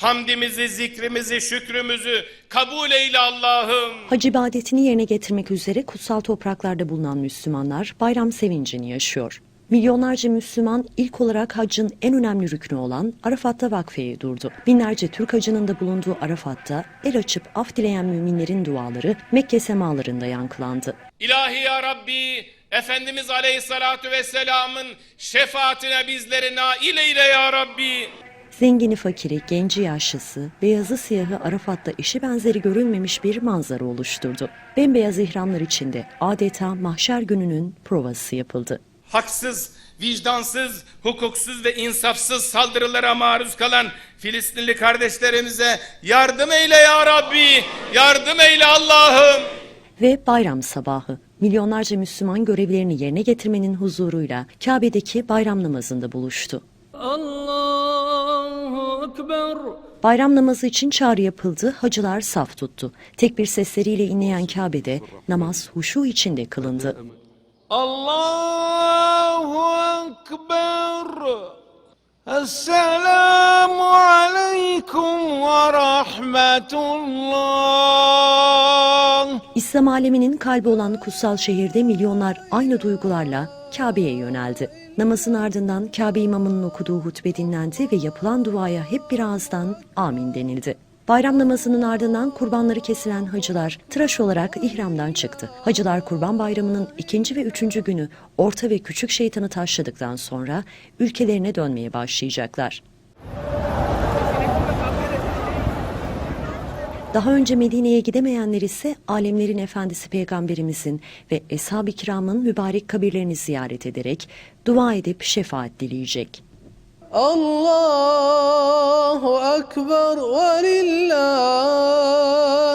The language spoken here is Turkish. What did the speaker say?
Hamdimizi, zikrimizi, şükrümüzü kabul eyle Allah'ım. Hac ibadetini yerine getirmek üzere kutsal topraklarda bulunan Müslümanlar bayram sevincini yaşıyor. Milyonlarca Müslüman ilk olarak haccın en önemli rüknü olan Arafat'ta vakfeye durdu. Binlerce Türk hacının da bulunduğu Arafat'ta el açıp af dileyen müminlerin duaları Mekke semalarında yankılandı. İlahi ya Rabbi, Efendimiz Aleyhisselatü Vesselam'ın şefaatine bizleri nail eyle ya Rabbi. Zengini fakiri, genci yaşlısı, beyazı siyahı Arafat'ta eşi benzeri görülmemiş bir manzara oluşturdu. Bembeyaz ihramlar içinde adeta mahşer gününün provası yapıldı. Haksız, vicdansız, hukuksuz ve insafsız saldırılara maruz kalan Filistinli kardeşlerimize yardım eyle ya Rabbi, yardım eyle Allah'ım. Ve bayram sabahı milyonlarca Müslüman görevlerini yerine getirmenin huzuruyla Kabe'deki bayram namazında buluştu. Allah Bayram namazı için çağrı yapıldı, hacılar saf tuttu. Tekbir sesleriyle inleyen Kabe'de namaz huşu içinde kılındı. Allahu Ekber Esselamu Aleyküm ve Rahmetullah İslam aleminin kalbi olan kutsal şehirde milyonlar aynı duygularla Kabe'ye yöneldi. Namazın ardından Kabe imamının okuduğu hutbe dinlendi ve yapılan duaya hep bir ağızdan amin denildi. Bayram namazının ardından kurbanları kesilen hacılar tıraş olarak ihramdan çıktı. Hacılar kurban bayramının ikinci ve üçüncü günü orta ve küçük şeytanı taşladıktan sonra ülkelerine dönmeye başlayacaklar. Daha önce Medine'ye gidemeyenler ise alemlerin efendisi peygamberimizin ve eshab-ı kiramın mübarek kabirlerini ziyaret ederek dua edip şefaat dileyecek. Allahu Ekber ve lillahi